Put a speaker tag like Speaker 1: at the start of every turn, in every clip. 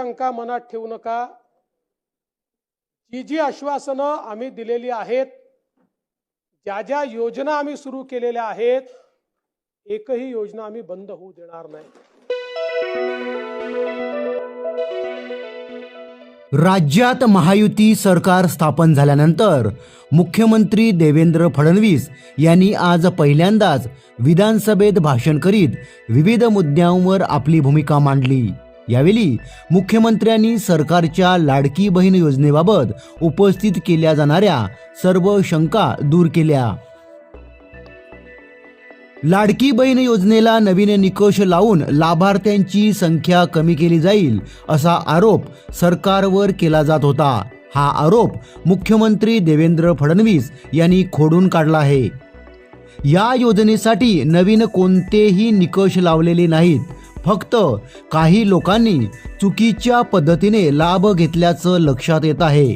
Speaker 1: शंका मनात ठेवू नका. जी जी आश्वासनं आम्ही दिलेली आहेत ज्या ज्या योजना आम्ही सुरू केलेल्या आहेत एकही योजना आम्ही बंद होऊ देणार नाही.
Speaker 2: राज्यात महायुती सरकार स्थापन झाल्यानंतर मुख्यमंत्री देवेंद्र फडणवीस यांनी आज पहिल्यांदाच विधानसभेत भाषण करीत विविध मुद्द्यांवर आपली भूमिका मांडली. यावेळी मुख्यमंत्र्यांनी सरकारच्या लाडकी बहीण योजनेबाबत उपस्थित केल्या जाणाऱ्या सर्व शंका दूर केल्या. लाडकी बहीण योजनेला नवीन निकष लावून लाभार्थ्यांची संख्या कमी केली जाईल असा आरोप सरकारवर केला जात होता. हा आरोप मुख्यमंत्री देवेंद्र फडणवीस यांनी खोडून काढला आहे. या योजनेसाठी नवीन कोणतेही निकष लावलेले नाहीत. फक्त काही लोकांनी चुकीच्या पद्धतीने लाभ घेतल्याचं लक्षात येत आहे.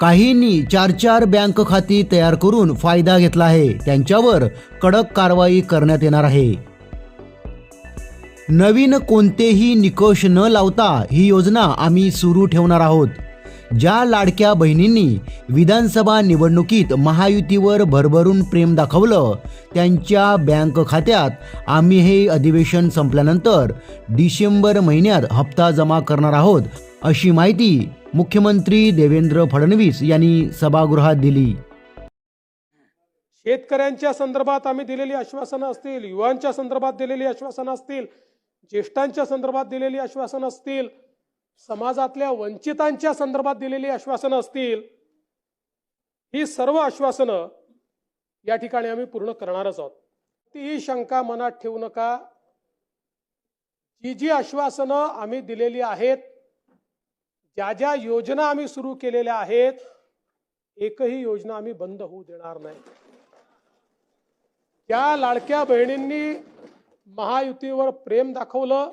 Speaker 2: काहींनी चार चार बँक खाती तयार करून फायदा घेतला आहे. त्यांच्यावर कडक कारवाई करण्यात येणार आहे. नवीन कोणतेही निकष न लावता ही योजना आम्ही सुरू ठेवणार आहोत. ज्या लाडक्या बहिणींनी विधानसभा निवडणुकीत महायुतीवर भरभरून प्रेम दाखवलं त्यांच्या बँक खात्यात आम्ही हे अधिवेशन संपल्यानंतर डिसेंबर महिन्यात हप्ता जमा करणार आहोत अशी माहिती मुख्यमंत्री देवेंद्र फडणवीस यांनी सभागृहात दिली.
Speaker 1: शेतकऱ्यांच्या संदर्भात आम्ही दिलेली आश्वासनं असतील युवांच्या संदर्भात दिलेली आश्वासनं असतील ज्येष्ठांच्या संदर्भात दिलेली आश्वासनं असतील समाजातल्या वंचितांच्या संदर्भात दिलेली आश्वासनं असतील ही सर्व आश्वासनं या ठिकाणी आम्ही पूर्ण करणारच आहोत. ती शंका मनात ठेवू नका. जी जी आश्वासनं आम्ही दिलेली आहेत ज्या ज्या योजना आम्ही सुरू केलेल्या आहेत एकही योजना आम्ही बंद होऊ देणार नाही. त्या लाडक्या बहिणींनी महायुतीवर प्रेम दाखवलं